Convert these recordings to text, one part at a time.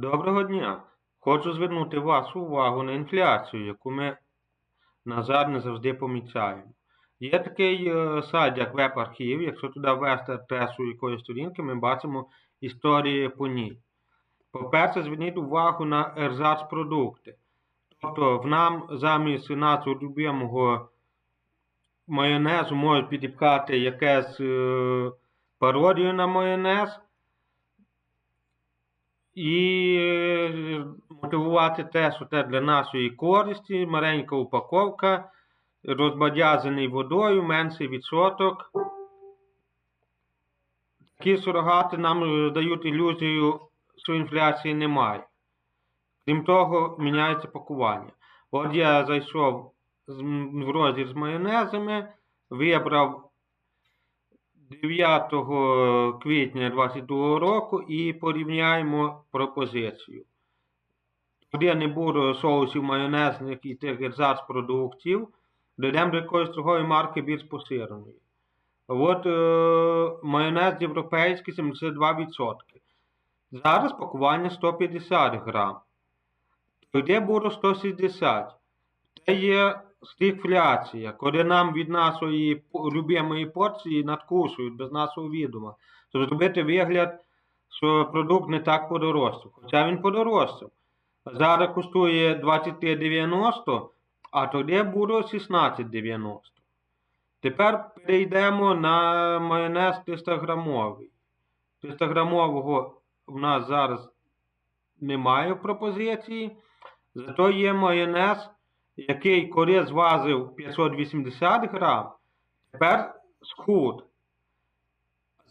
Доброго дня! Хочу звернути вашу увагу на інфляцію, яку ми, на жаль, не завжди помічаємо. Є такий е, сайт, як веб-архів. Якщо туди ввести адресу якоїсь сторінки, ми бачимо історії по ній. По-перше, зверніть увагу на ерзац-продукти. Тобто в нам замість нашого любимого майонезу можуть підіпкати якесь е, пародію на майонез і е, мотивувати те, що це для нашої користі, маленька упаковка, розбадязаний водою, менший відсоток. Такі сурогати нам е, дають ілюзію, що інфляції немає. Крім того, міняється пакування. От я зайшов в розділ з майонезами, вибрав 9 квітня 2022 року і порівняємо пропозицію. Туди не буде соусів майонезних і тих ерзац продуктів. Дійдемо до якоїсь другої марки більш посиреної. От е, майонез європейський 72%. Зараз пакування 150 грам. Тоді буде 160. Це є стигфляція, коли нам від нашої любимої порції надкушують без нашого відома. Щоб зробити вигляд, що продукт не так подорожчав. Хоча він подорожчав. Зараз коштує 23,90, а тоді буде 16,90. Тепер перейдемо на майонез 300 грамовий. 300 грамового в нас зараз немає пропозиції. Зато є майонез, який колись звазив 580 грам, тепер схуд.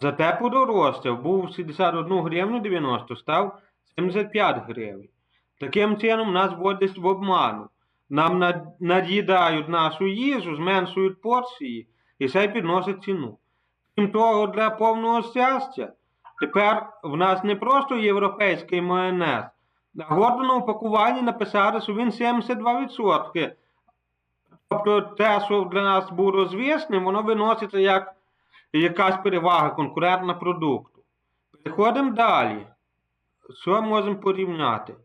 Зате подорожчав, був 61 гривню 90, став 75 гривень. Таким чином нас вводять в обману. Нам над- над'їдають нашу їжу, зменшують порції і це підносить ціну. Крім того, для повного щастя, тепер в нас не просто європейський майонез, на упакуванні написали, що він 72%. Тобто те, що для нас було звісним, воно виноситься як якась перевага конкурентна продукту. Переходимо далі. Що можемо порівняти?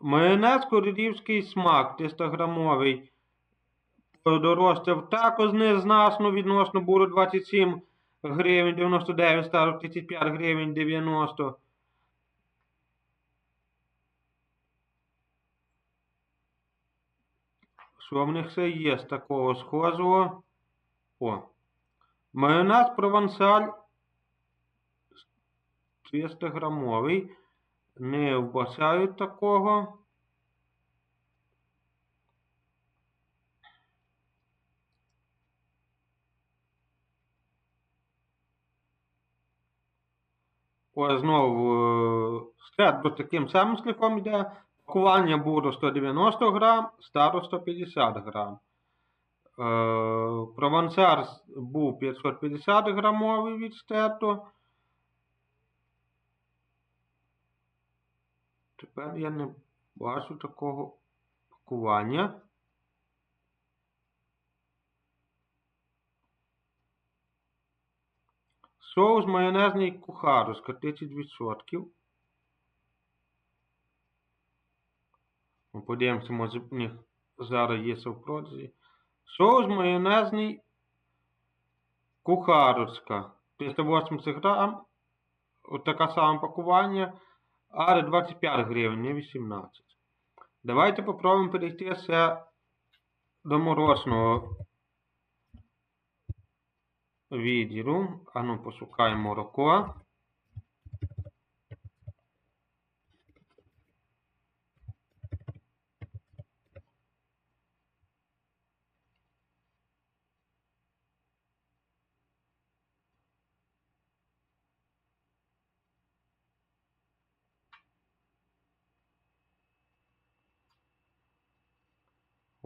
Майонез королівський смак 300 грамовий подорожчав також незнасно відносно було 27 гривень 99, стало 35 гривень 90. Що в них це є такого схожого? О. Майонез провансаль 300 грамовий. Не вбачають такого. Ось знову е, стрет таким самим шляхом йде. Пакування було 190 грам, старо 150 грам. Е, Провансар був 550 грамовий від стету. Тепер я не бачу такого пакування. Соус майонезний кухарочка 30%. Ну, Подивимося, може в них зараз є в продажі. Соус майонезний кухарочка 380 грам. От таке саме пакування. Але 25 гривень, не 18. Давайте попробуємо перейти все до морозного відділу. Ану, пошукаємо молоко.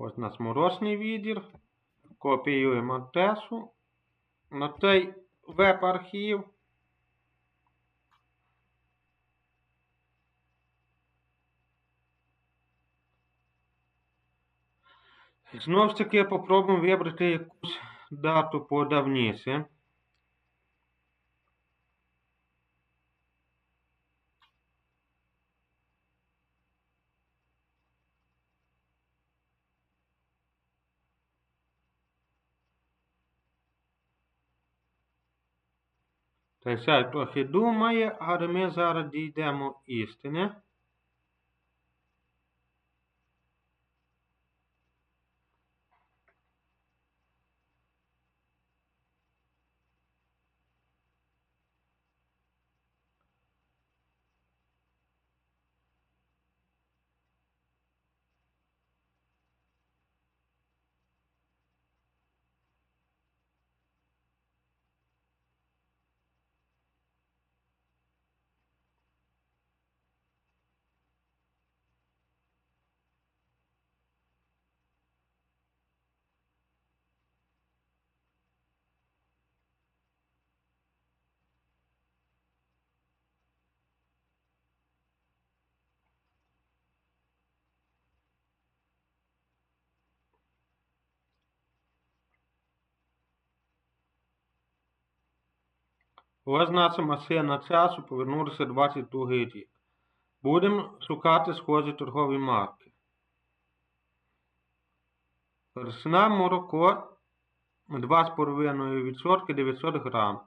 Ось у нас морозний відділ. Копіюємо адресу на цей веб-архів. Знову ж таки попробуємо вибрати якусь дату подавніше. Та й трохи думає, але ми зараз дійдемо істини. Наша машина часу повернулася 22 рік. Будемо шукати схожі торгові марки. Персина молоко 2,5% 900 грам.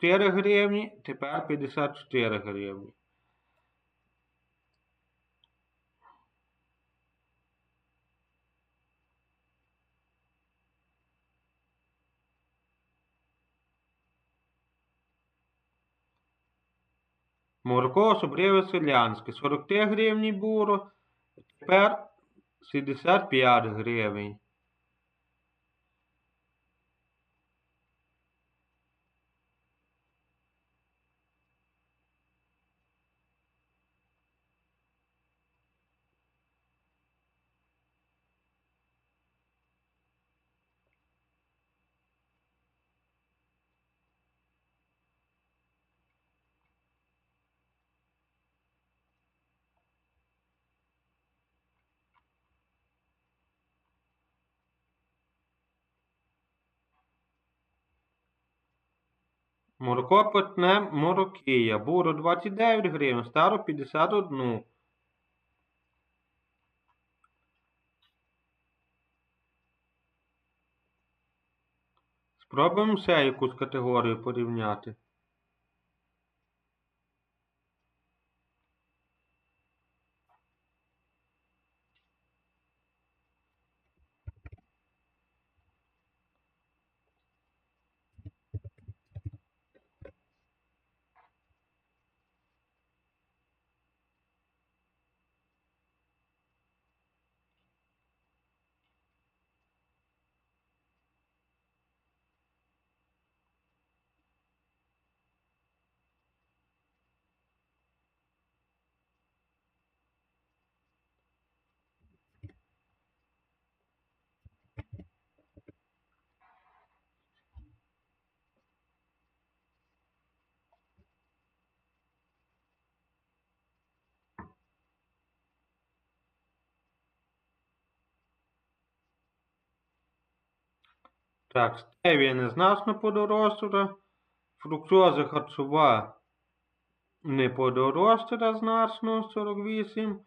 4 гривні, тепер 54 гривні. Молоко особливо селянське 43 гривні було, тепер 65 гривень. Молоко питне Морокія. Буро 29 гривень, старо 51. Спробуємо сейку якусь категорію порівняти. Так, стевія незначно подорожчала, фруктоза харчова не подорожчала значно 48,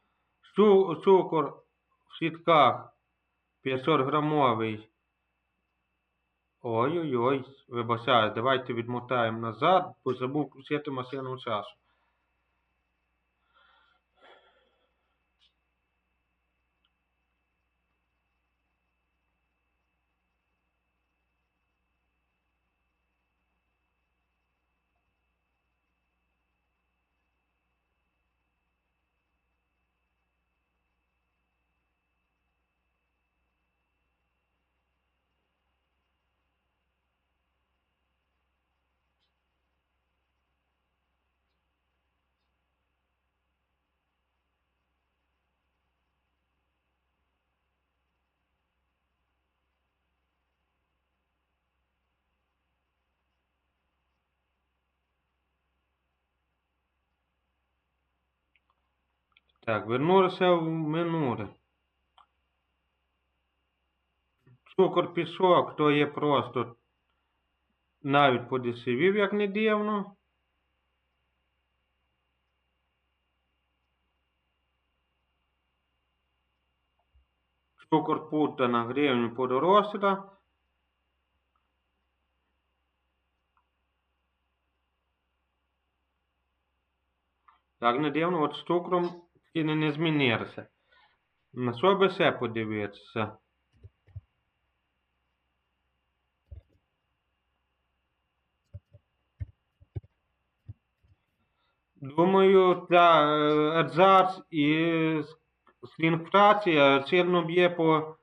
цукор в сітках 500 грамовий. Ой-ой-ой, вибачаю, давайте відмотаємо назад, бо забув включити машину часу. Так, вернувся в минуле. Цукор пісок, то є просто навіть подешевів, як не дивно. Цукор пута на гривню подоросла. Так, не дивно, от з цукром ціни не змінилися. На що би ще подивитися? Думаю, е, Ерзац і слінфрація сильно б'є по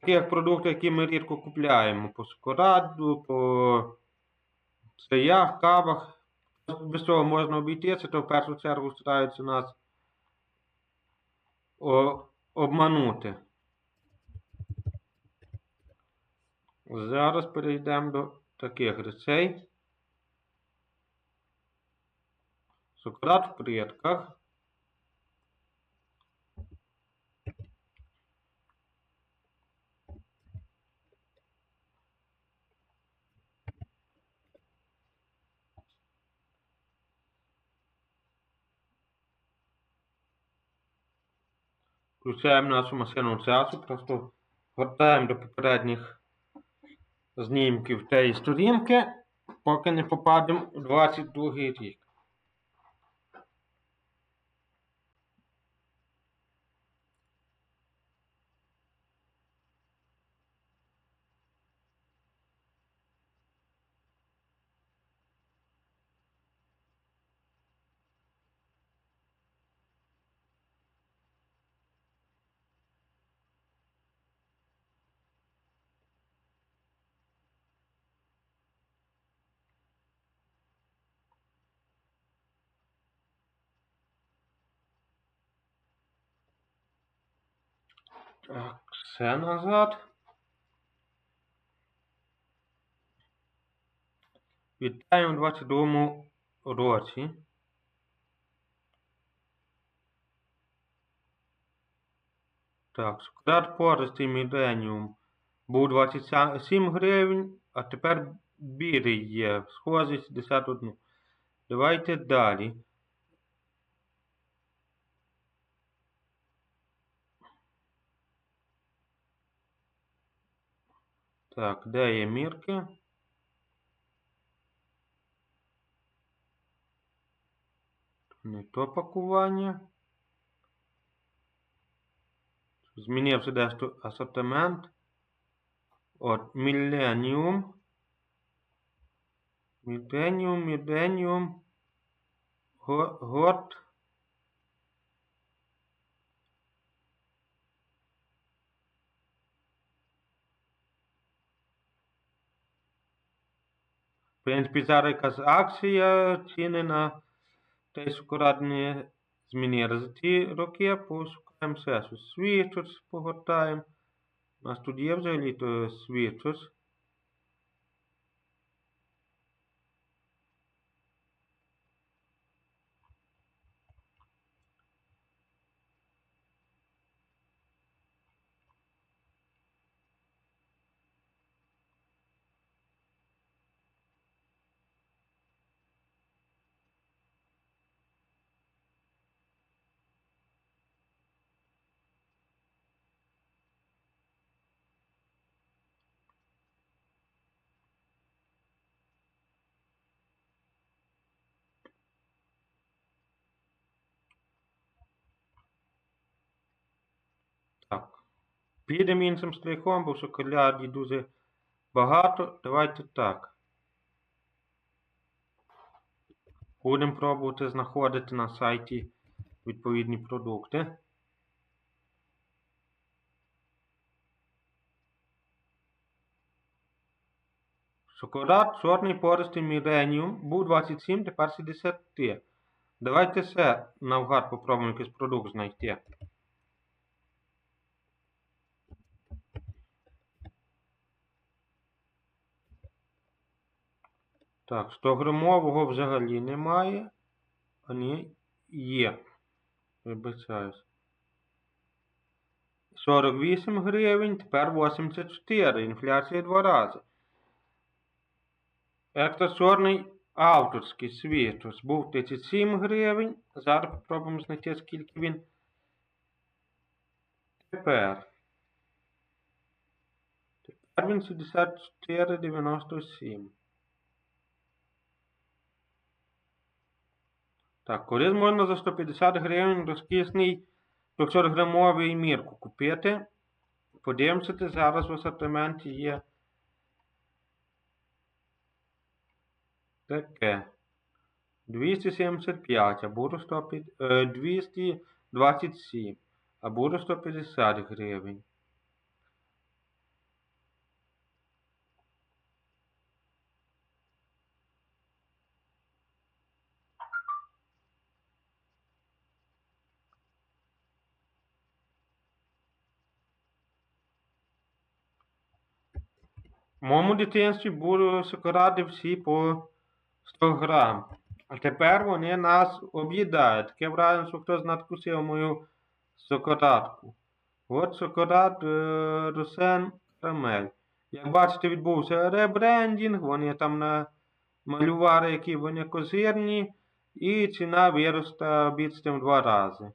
тих продуктах, які ми рідко купляємо. По шоколаду, по чаях, кавах. Без цього можна обійтися, то в першу чергу стараються нас обманути. Зараз перейдемо до таких речей. Сократ в предках. Включаємо нашу машину часу, просто гортаємо до попередніх знімків тієї сторінки, поки не попадемо у 22 рік. Так, все назад. Вітаємо у 22 році. Так, шоколад пористий Міленіум був 27 гривень, а тепер білий є. Схожий 61. Давайте далі. Так, де є мірки? Не то пакування. Змінився дещо асортимент. От Millennium. Millennium, Millennium. Год. В принципі, зараз якась акція, ціни на те шоколадні змінили. За ті роки пошукаємо все. Свічус погортаємо. У нас тут є взагалі то свічус. Так. Підемо іншим шляхом, бо в шоколаді дуже багато. Давайте так. Будемо пробувати знаходити на сайті відповідні продукти. Шоколад чорний пористий Millennium був 27, тепер 63. Давайте все навгад попробуємо якийсь продукт знайти. Так, 100 грамового взагалі немає. А ні, є. Вибачаюсь. 48 гривень, тепер 84. Інфляція два рази. Ектор чорний авторський світус був 37 гривень. Зараз спробуємо знайти, скільки він. Тепер. Тепер він 64,97. Так, кориз можна за 150 гривень розкисний 300 грамовий мірку купити. Подивимося, зараз в асортименті є. Таке. 275, а буде 150, е, 227, а буде 150 гривень. В моєму дитинстві були шоколади всі по 100 грам. А тепер вони нас об'їдають. Таке враження, що хтось надкусив мою шоколадку. От шоколад е, Русен Карамель. Як бачите, відбувся ребрендінг, вони там намалювали, які вони козирні, і ціна виросла більше в два рази.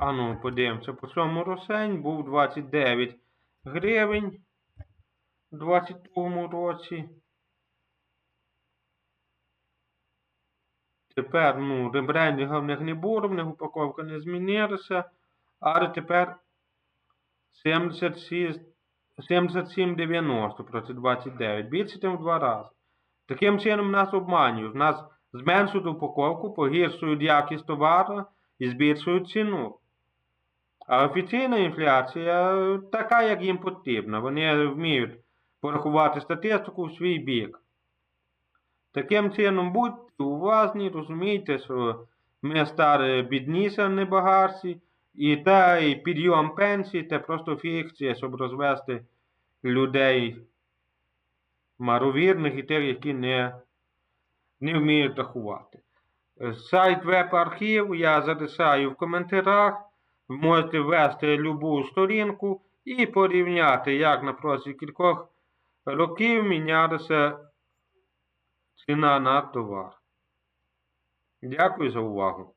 А ну, подивимося, по цьому росень був 29 гривень у 22 році. Тепер, ну, ребрендінга в них не було, в них упаковка не змінилася, але тепер 77,90 проти 29. Більше, ніж в два рази. Таким чином нас обманюють. Нас зменшують упаковку, погіршують якість товару і збільшують ціну. Офіційна інфляція така, як їм потрібно. Вони вміють порахувати статистику в свій бік. Таким чином, будьте уважні, розумійте, що ми стали бідніше, не багатші, і той підйом пенсії це просто фікція, щоб розвести людей маровірних і тих, які не, не вміють рахувати. Сайт веб-архів я залишаю в коментарях. Ви можете ввести любу сторінку і порівняти, як на протязі кількох років мінялася ціна на товар. Дякую за увагу.